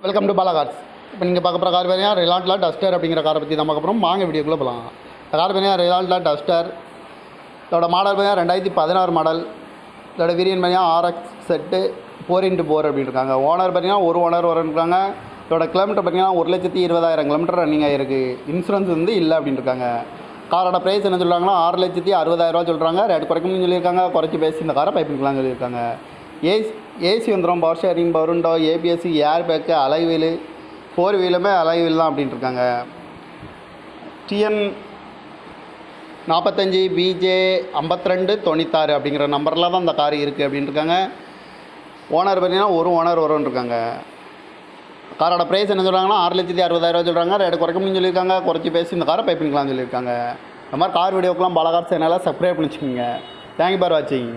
Welcome to Bala cars இப்போ நீங்கள் பார்க்க போகிற கார் பார்த்தீங்கன்னா ரிலாண்ட்ல டஸ்டர் அப்படிங்கிற காரை பற்றி தான் பார்க்க போகிறோம் வாங்க வீடியோக்குள்ளே போகலாம் இந்த கார் பார்த்தீங்கன்னா ரிலாண்ட்ல டஸ்டர் இதோட மாடல் பார்த்தீங்கன்னா ரெண்டாயிரத்தி பதினாறு மாடல் இதோட விரியன் பார்த்தீங்கன்னா RX set four into four அப்படின்னு இருக்காங்க ஓனர் பார்த்தீங்கன்னா ஒரு ஓனர் இருக்காங்க இதோட கிலோமீட்டர் பார்த்தீங்கன்னா ஒரு லட்சத்தி இருபதாயிரம் கிலோமீட்டர் ரன்னிங் ஆகிருக்கு இன்சூரன்ஸ் வந்து இல்லை அப்படின்னு இருக்காங்க காரோட ப்ரைஸ் என்ன சொல்கிறாங்கன்னா ஆறு லட்சத்தி அறுபதாயிரரூவா சொல்கிறாங்க ரேட் குறைக்கணும்னு சொல்லியிருக்காங்க. குறைச்சி பேசி இந்த காரை பைப்பிங்கலாம் சொல்லியிருக்காங்க. ஏசி ஏசி வந்துடும் power steering power window ABSC air bag alloy wheel four வீலுமே alloy wheel தான் அப்படின்ட்டு இருக்காங்க டிஎன் நாற்பத்தஞ்சி பிஜே ஐம்பத்திரெண்டு தொண்ணூத்தாறு அப்படிங்கிற நம்பரில் தான் இந்த கார் இருக்குது அப்படின்னு இருக்காங்க ஓனர் பார்த்தீங்கன்னா ஒரு ஓனர் வரும்னு இருக்காங்க காரோட ப்ரைஸ் என்ன சொல்கிறாங்கன்னா ஆறு லட்சத்தி அறுபதாயிரம் சொல்கிறாங்க ரேட்டு குறைக்கணும்னு சொல்லியிருக்காங்க. குறைச்சி பேசி இந்த காரை பைப்பிங்கலாம் சொல்லியிருக்காங்க. இந்த மாதிரி கார் வீடியோக்கெலாம் பல கார் சேனலாக சப்ஸ்கிரைப் பண்ணிச்சுக்கோங்க தேங்க்யூ பார் வாட்சிங்